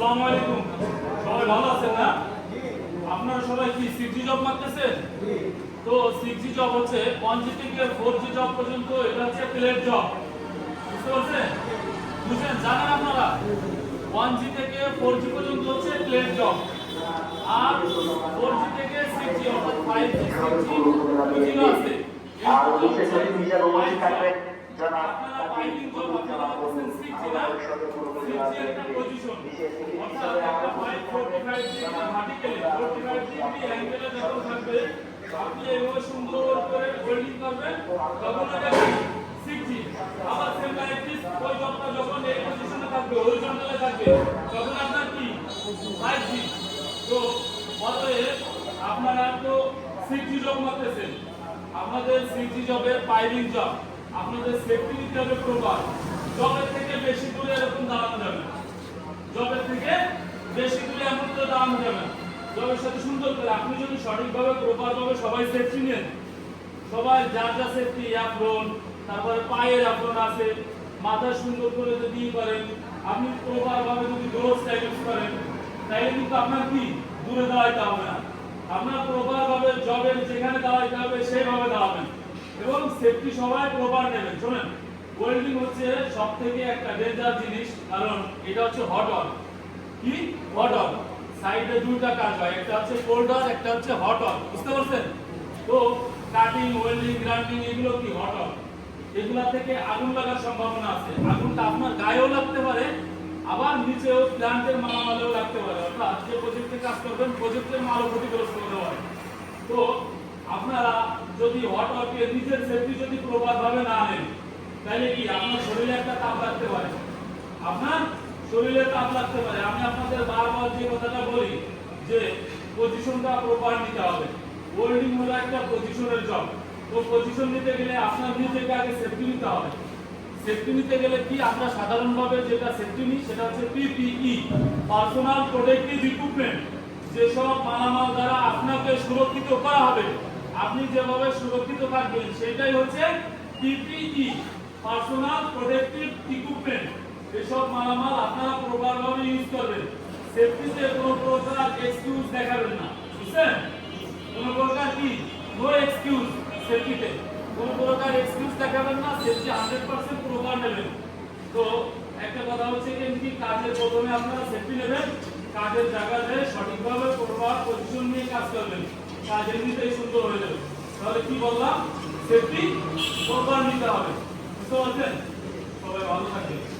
আসসালামু আলাইকুম। সবাই ভালো আছেন না? আপনারা সবাই কি সিক্সজি জব মারতেছেন? তো সিক্সজি জব হচ্ছে ওয়ান জি থেকে ফোর জি জব পর্যন্ত এটা হচ্ছে প্লেট জব বুঝতে পারছেন? বুঝছেন? জানেন আপনারা? ওয়ান জি থেকে ফোর জি পর্যন্ত হচ্ছে প্লেট জব আর ফোর জি থেকে সিক্স জি অর্থাৎ ফাইভ জি সিক্স জি আছে। Job। জনাব আপনারা আমাদের বিশেষ অতিথি হিসাবে উপস্থিত থাকবেন আপনি এইভাবে সুন্দর করে করবেন তখন এটা আবার সেম ওই যখন এই পজিশনে থাকবে থাকবে তখন কি? ফাইভ জি তো অতএব আপনারা তো সিক্স জি জব মারতেছেন আপনাদের সিক্স জি জবের পাইলিং জব আপনাদের সেফটি নিতে হবে প্রপার জবের থেকে বেশি দূরে এরকম দাঁড়ানো যাবে জবের থেকে বেশি দূরে এমন করে দাঁড়ানো যাবে জবের সাথে সুন্দর করে আপনি যদি সঠিকভাবে প্রপার ভাবে সবাই সেফটি নেন, সবাই যার যা সেফটি অ্যাপ্রন তারপরে পায়ের অ্যাপ্রন আছে, মাথা সুন্দর করে যদি করেন, আপনি প্রপার ভাবে যদি গ্লোভসটা ইউজ করেন তাহলে কিন্তু আপনার কি? দূরে দাঁড়াইতে হবে না। আপনার প্রপার ভাবে জবের যেখানে দাঁড়াইতে হবে, সেইভাবে দাঁড়াবেন। এবং সেফটি সবাই প্রপার নেবেন। শোনেন ওয়েল্ডিং হচ্ছে সব থেকে একটা ডেঞ্জার জিনিস, কারণ এটা হচ্ছে হট অন কি? হট অন সাইডে দুইটা কাজ হয়, একটা হচ্ছে কোল্ড অন একটা হচ্ছে হট অন বুঝতে পারছেন? তো কাটিং ওয়েল্ডিং গ্রাইন্ডিং এগুলো কি হট অন এগুলা থেকে আগুন লাগার সম্ভাবনা আছে। আগুনটা আপনার গায়েও লাগতে পারে, আবার নিচেও প্ল্যান্টের মালামালেও লাগতে পারে। অর্থাৎ যে প্রজেক্টে কাজ করবেন প্রজেক্টের মালও ক্ষতিগ্রস্ত হতে পারে। তো আপনারা যদি হট ওয়ার্কে নিজের সেফটি যদি প্রপার ভাবে না নেন, তাহলে কি আপনার শরীরে একটা তাপ লাগতে পারে? আপনার শরীরে তাপ লাগতে পারে। আমি আপনাদের বারবার যে কথাটা বলি, যে পজিশনটা প্রপার নিতে হবে। হোল্ডিং হলো একটা পজিশনের জব তো পজিশন নিতে গেলে আপনার নিজেকে আগে সেফটি নিতে হবে। সেফটি নিতে গেলে কি আমরা সাধারণভাবে যেটা সেফটি নিই, সেটা হচ্ছে পিপিই পার্সোনাল প্রোটেক্টিভ ইকুইপমেন্ট যেসব মালামাল দ্বারা আপনাকে সুরক্ষিত করা হবে আপনি যেভাবে সুরক্ষিত থাকবেন, সেটাই হচ্ছে পিপিই পার্সোনাল প্রোটেক্টিভ ইকুইপমেন্ট এসব মালামাল আপনারা প্রপারভাবে ইউজ করবেন। সেফটিতে কোনো প্রকার এক্সকিউজ দেখাবেন না, বুঝছেন? কোনো প্রকার কি? নো এক্সকিউজ সেফটিতে কোনো প্রকার এক্সকিউজ দেখাবেন না সেফটি হান্ড্রেড পার্সেন্ট প্রপার নেবেন। তো একটা কথা হচ্ছে কি কাজের প্রথমে আপনারা সেফটি নেবেন। কাজের জায়গাতে সঠিকভাবে প্রপার পজিশন নিয়ে কাজ করবেন। কাজ এমনিতেই সুন্দর হয়ে যাবে। তাহলে কি বললাম? সেফটি প্রপার নিতে হবে। বুঝতে পারছেন? সবাই ভালো থাকবেন।